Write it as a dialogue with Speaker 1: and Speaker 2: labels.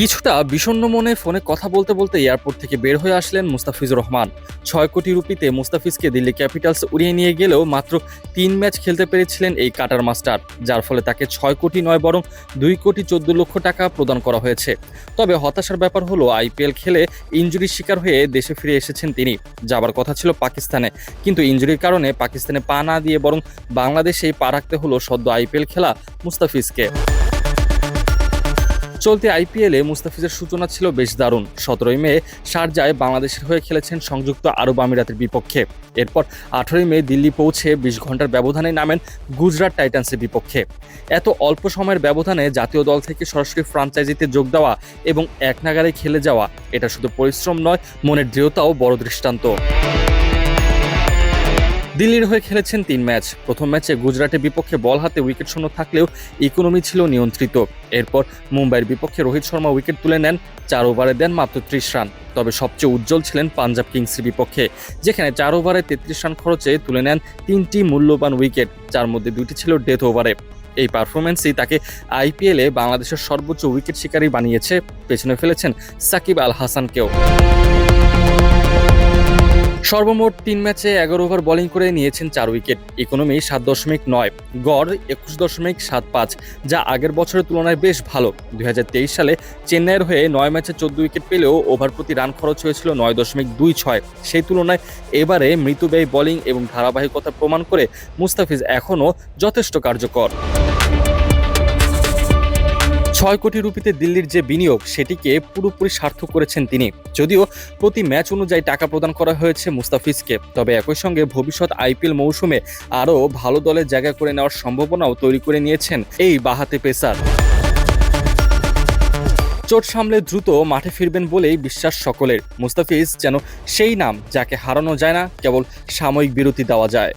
Speaker 1: কিছুটা বিষণ্ণ মনে ফোনে কথা বলতে বলতে এয়ারপোর্ট থেকে বের হয়ে আসলেন মুস্তাফিজুর রহমান। ছয় কোটি রুপিতে মুস্তাফিজকে দিল্লি ক্যাপিটালস উড়িয়ে নিয়ে গেলেও মাত্র তিন ম্যাচ খেলতে পেরেছিলেন এই কাটার মাস্টার, যার ফলে তাকে ছয় কোটি নয় বরং দুই কোটি চোদ্দ লক্ষ টাকা প্রদান করা হয়েছে। তবে হতাশার ব্যাপার হলো, আইপিএল খেলে ইঞ্জুরির শিকার হয়ে দেশে ফিরে এসেছেন তিনি। যাবার কথা ছিল পাকিস্তানে। কিন্তু ইঞ্জুরির কারণে পাকিস্তানে পা না দিয়ে বরং বাংলাদেশেই পা রাখতে হলো সদ্য আইপিএল খেলা মুস্তাফিজকে। চলতি আইপিএলে মুস্তাফিজের সূচনা ছিল বেশ দারুণ। সতেরোই মে শারজায় বাংলাদেশের হয়ে খেলেছেন সংযুক্ত আরব আমিরাতের বিপক্ষে। এরপর আঠারোই মে দিল্লি পৌঁছে বিশ ঘণ্টার ব্যবধানে নামেন গুজরাট টাইটান্সের বিপক্ষে। এত অল্প সময়ের ব্যবধানে জাতীয় দল থেকে সরাসরি ফ্রাঞ্চাইজিতে যোগ দেওয়া এবং এক নাগারে খেলে যাওয়া, এটা শুধু পরিশ্রম নয়, মনের দৃঢ়তাও বড় দৃষ্টান্ত। দিল্লির হয়ে খেলেছেন তিন ম্যাচ। প্রথম ম্যাচে গুজরাটের বিপক্ষে বল হাতে উইকেট শূন্য থাকলেও ইকোনমি ছিল নিয়ন্ত্রিত। এরপর মুম্বাইয়ের বিপক্ষে রোহিত শর্মা উইকেট তুলে নেন, চার ওভারে দেন মাত্র ত্রিশ রান। তবে সবচেয়ে উজ্জ্বল ছিলেন পাঞ্জাব কিংসের বিপক্ষে, যেখানে চার ওভারে তেত্রিশ রান খরচে তুলে নেন তিনটি মূল্যবান উইকেট, যার মধ্যে দুটি ছিল ডেথ ওভারে। এই পারফরমেন্সই তাকে আইপিএলে বাংলাদেশের সর্বোচ্চ উইকেট শিকারী বানিয়েছে। পেছনে ফেলেছেন সাকিব আল হাসানকেও। সর্বমোট তিন ম্যাচে এগারো ওভার বোলিং করে নিয়েছেন চার উইকেট। ইকোনমি সাত দশমিক নয়, গড় একুশ দশমিক সাত পাঁচ, যা আগের বছরের তুলনায় বেশ ভালো। দুই হাজার তেইশ সালে চেন্নাইয়ের হয়ে নয় ম্যাচে চোদ্দ উইকেট পেলেও ওভার প্রতি রান খরচ হয়েছিল নয় দশমিক দুই ছয়। সেই তুলনায় এবারে মৃতব্যয়ী বোলিং এবং ধারাবাহিকতা প্রমাণ করে মুস্তাফিজ এখনও যথেষ্ট কার্যকর। ছয় কোটি রুপিতে দিল্লির যে বিনিয়োগ, সেটিকে পুরোপুরি সার্থক করেছেন তিনি। যদিও প্রতি ম্যাচ অনুযায়ী টাকা প্রদান করা হয়েছে মুস্তাফিজকে, তবে একই সঙ্গে ভবিষ্যৎ আইপিএল মৌসুমে আরও ভালো দলের জায়গা করে নেওয়ার সম্ভাবনাও তৈরি করে নিয়েছেন এই বাহাতে পেসার। চোট সামলে দ্রুত মাঠে ফিরবেন বলেই বিশ্বাস সকলের। মুস্তাফিজ যেন সেই নাম যাকে হারানো যায় না, কেবল সাময়িক বিরতি দেওয়া যায়।